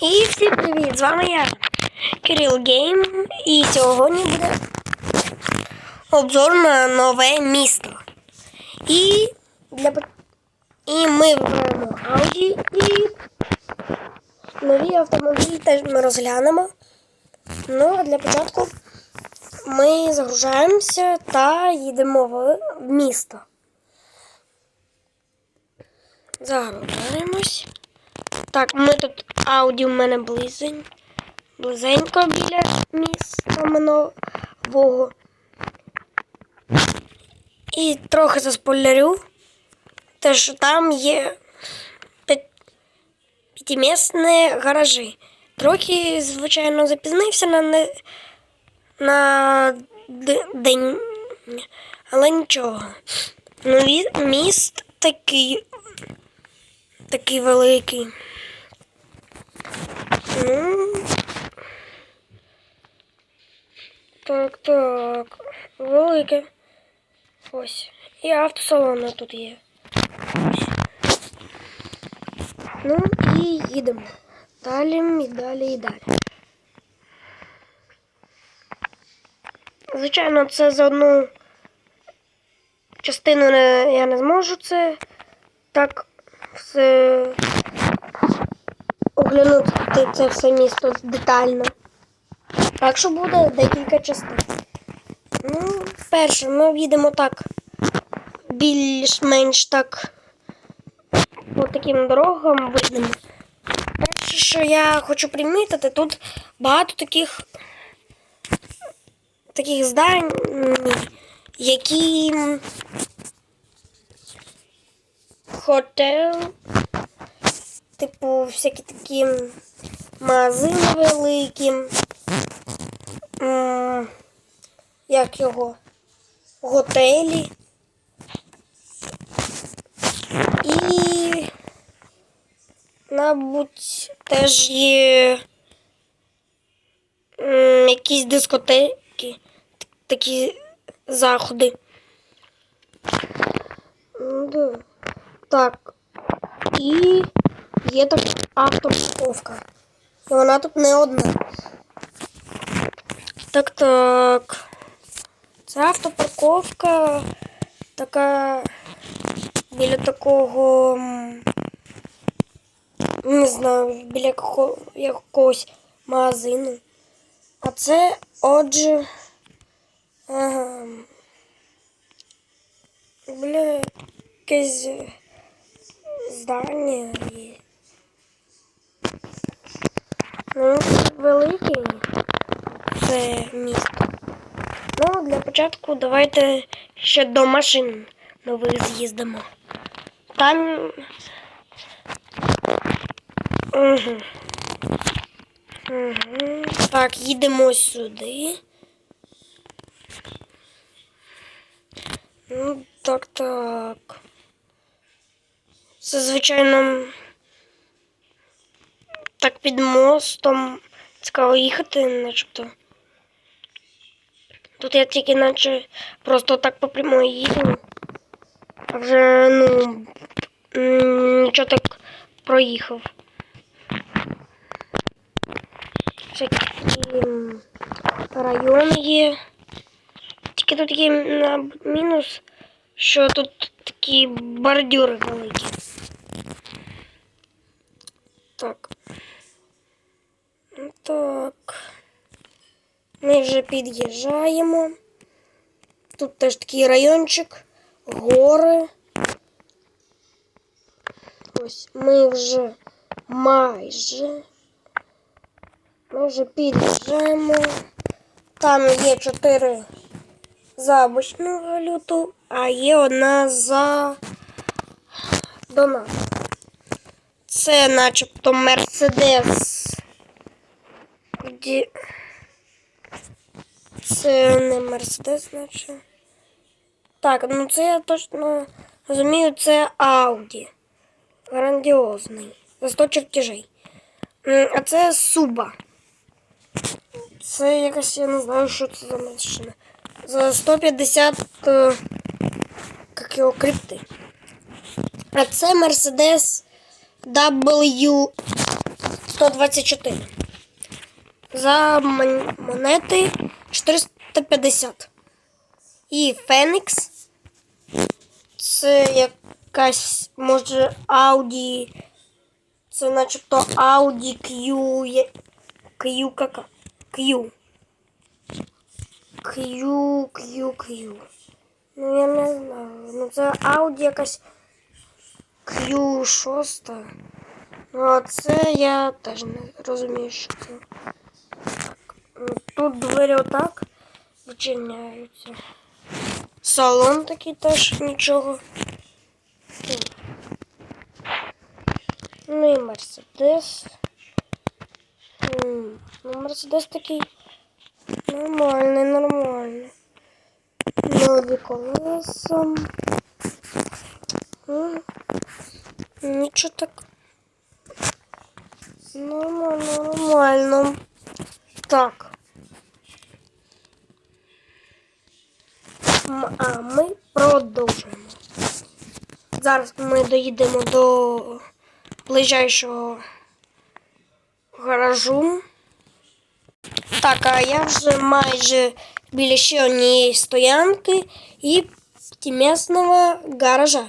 І всім привіт! З вами я, Кирил Гейм, і сьогодні буде обзор на нове місто. І для і ми вибираємо Audi і нові автомобілі теж ми розглянемо. Ну, а для початку ми загружаємося та їдемо в місто. Загружаємось. Так, ми тут ауді в мене близень, близенько біля міста нового. І трохи заспойлерю, те, що там є п'ят- п'ятимісні гаражі. Трохи, звичайно, запізнився на, не... на день, але нічого. Ну, міст такий, такий великий. Так, так. Велике. Ось. І автосалон тут є. Ось. Ну і їдемо. Далі і далі і далі. Звичайно, це за одну частину не, я не зможу це так все оглянути це все місто детально. Так що буде декілька частин. Ну, перше, ми об'їдемо так більш-менш так по таким дорогам вийдемо. Перше, що я хочу примітити, тут багато таких таких здань, які хотел, типу, всякі такі магазини великі. Як його? Готелі. І, мабуть, теж є якісь дискотеки, такі заходи. Так. І є так автопарковка. І вона тут не одна. Так, так. Це автопарковка така біля такого. Не знаю, біля якого, якогось магазину. А це отже. Ага. Біля якесь здання є. Ну, великий це місто. Ну, для початку давайте ще до машин нових з'їздимо. Там. Угу. Угу. Так, їдемо сюди. Ну, так, так. Це, звичайно, так під мостом цікаво їхати, начебто. Тут я тільки наче просто так по прямой їду. А вже, ну, нічого так проїхав. Всякі райони є. Тільки тут є мінус, що тут такі бордюри великі. Так. Так. Ми вже під'їжджаємо. Тут теж такий райончик, гори. Ось ми вже майже. Ми вже під'їжджаємо. Там є чотири за обичну валюту, а є одна за донат. Це начебто Мерседес. Де... Це не Мерседес, наче. Так, ну це я точно розумію, це Ауді. Грандіозний. За 100 чертежей. А це Суба. Це якась, я не знаю, що це за машина. За 150 е, як його крипти. А це Мерседес W 124. За мон- монети 450. І Фенікс. Це якась, може, Audi. Це начебто Audi Q. є- Q кака. Q. Q, Q, Q. Ну я не знаю. Ну це Audi якась Q6. Ну а це я теж не розумію, що це. Тут двері отак відчиняються. Салон такий теж нічого. Ну і Мерседес. Ну, Мерседес такий нормальний, нормальний. Нові колеса. Нічого так. Нормально, нормально. Так. А ми продовжуємо. Зараз ми доїдемо до ближайшого гаражу. Так, а я вже майже біля ще однієї стоянки і місного гаража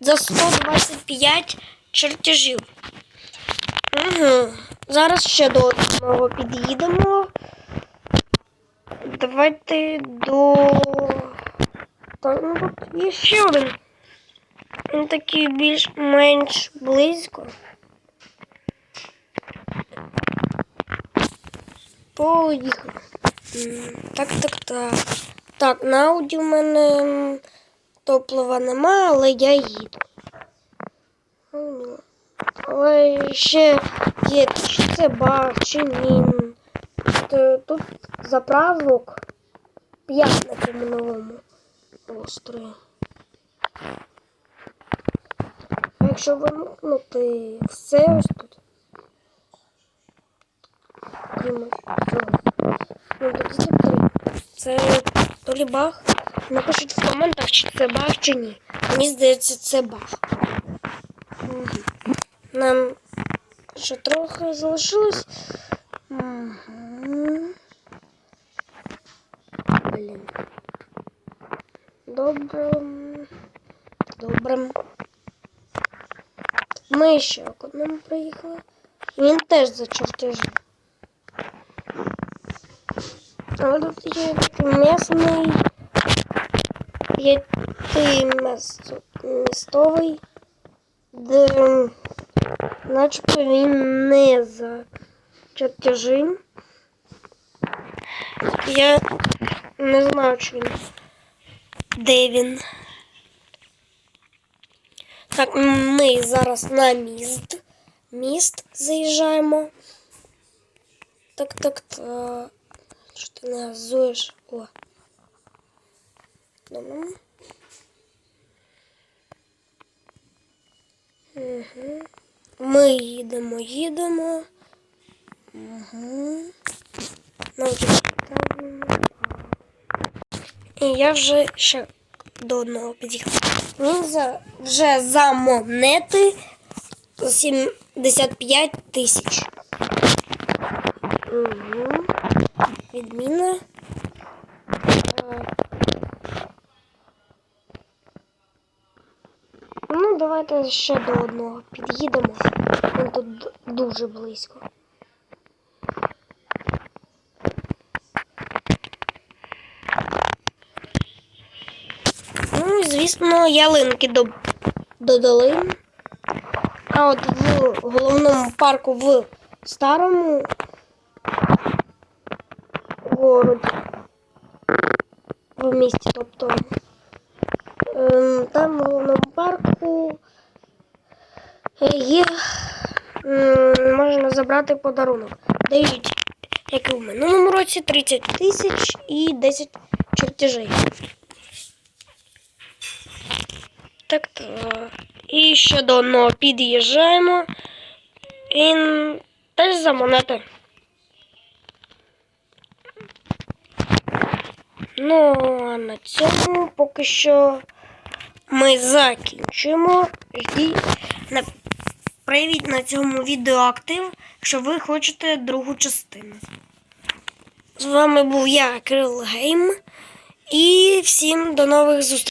за 125 чертежів. Угу. Зараз ще до одного під'їдемо. Давайте до. Так, ну тут є ще один. Він такий більш-менш близько. Поїхали. Так, так, так. Так, на ауді в мене топлива нема, але я їду. Але ще є, чи це баг, чи ні. Тут заправок 5 на цьому новому острові. А якщо вимкнути все ось тут. Крім цього. Ну, це три. Це то лі баг. Напишіть в коментах, чи це баг, чи ні. Мені здається, це баг. Нам ще трохи залишилось. Мгм. Добре. Добре. Ми ще к одному приїхали. Він теж за чертежі. Але тут є м'ясо- містовий, де начебто він не за чертежі. Я не знаю, чи він. Де він. Так, ми зараз на міст. Міст заїжджаємо. Так, так, так. Що ти не газуєш? О. Угу. Ми їдемо, їдемо. Угу. Ставимо. І я вже ще до одного під'їхав. Він за, вже за монети 75 тисяч. Угу. Відміна. Ну, давайте ще до одного під'їдемо. Він тут дуже близько. Ну, і, звісно, ялинки до... додали. А от в головному парку в старому городі. В місті, тобто. ем, Там в головному парку є можна забрати подарунок. Дають, як і в минулому році, 30 тисяч і 10 чертежей. Так, так. І ще до одного під'їжджаємо. Він теж за монети. Ну, а на цьому поки що ми закінчимо. Жді, проявіть на цьому відео актив, якщо ви хочете другу частину. З вами був я, Кирил Гейм. І всім до нових зустрічей.